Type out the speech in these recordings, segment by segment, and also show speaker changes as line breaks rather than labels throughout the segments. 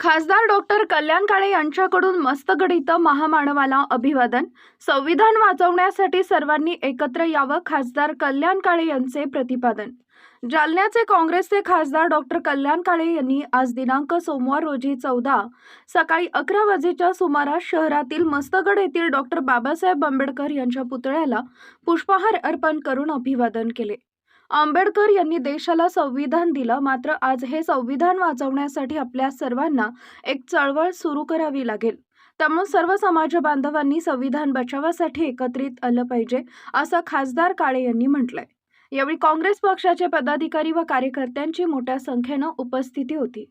खासदार डॉक्टर कल्याण काळे यांच्याकडून मस्तगड इथं महामानवाला अभिवादन. संविधान वाचवण्यासाठी सर्वांनी एकत्र यावं खासदार कल्याण काळे यांचे प्रतिपादन. जालन्याचे काँग्रेसचे खासदार डॉक्टर कल्याण काळे यांनी आज दिनांक सोमवार रोजी चौदा सकाळी अकरा वाजेच्या सुमारास शहरातील मस्तगड येथील डॉक्टर बाबासाहेब आंबेडकर यांच्या पुतळ्याला पुष्पहार अर्पण करून अभिवादन केले. आंबेडकर यांनी देशाला संविधान दिलं. मात्र आज हे संविधान वाचवण्यासाठी आपल्या सर्वांना एक चळवळ सुरू करावी लागेल. त्यामुळे सर्व समाज बांधवांनी संविधान बचावासाठी एकत्रित आलं पाहिजे असं खासदार काळे यांनी म्हटलंय. यावेळी काँग्रेस पक्षाचे पदाधिकारी व कार्यकर्त्यांची मोठ्या संख्येनं उपस्थिती होती.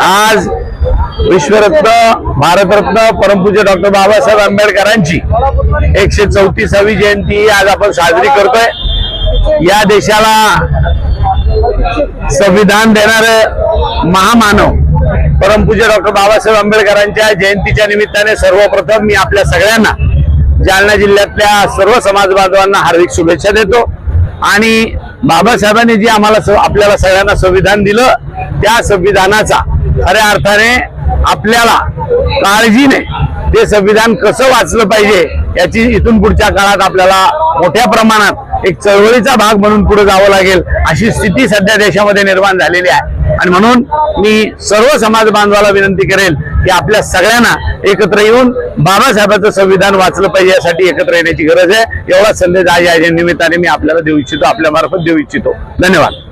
आज विश्वरत्न भारतरत्न परमपूज्य डॉक्टर बाबासाहेब आंबेडकरांची एकशे चौतीसावी जयंती आज आपण साजरी करतोय. या देशाला संविधान देणारे महामानव परमपूज्य डॉक्टर बाबासाहेब आंबेडकरांच्या जयंतीच्या निमित्ताने सर्वप्रथम मी आपल्या सगळ्यांना जालना जिल्ह्यातल्या सर्व समाज बांधवांना हार्दिक शुभेच्छा देतो. आणि बाबासाहेबांनी जे आम्हाला आपल्याला सगळ्यांना संविधान दिलं त्या संविधानाचा खऱ्या अर्थाने आपल्याला काळजीने ते संविधान कसं वाचलं पाहिजे याची इथून पुढच्या काळात आपल्याला मोठ्या प्रमाणात एक चळवळीचा भाग म्हणून पुढे जावं लागेल अशी स्थिती सध्या देशामध्ये निर्माण झालेली आहे. आणि म्हणून मी सर्व समाज बांधवाला विनंती करेल की आपल्या सगळ्यांना एकत्र येऊन बाबासाहेबांचं संविधान वाचलं पाहिजे यासाठी एकत्र येण्याची गरज आहे. एवढा संदेश आज या निमित्ताने मी आपल्याला देऊ इच्छितो आपल्या मार्फत देऊ इच्छितो. धन्यवाद.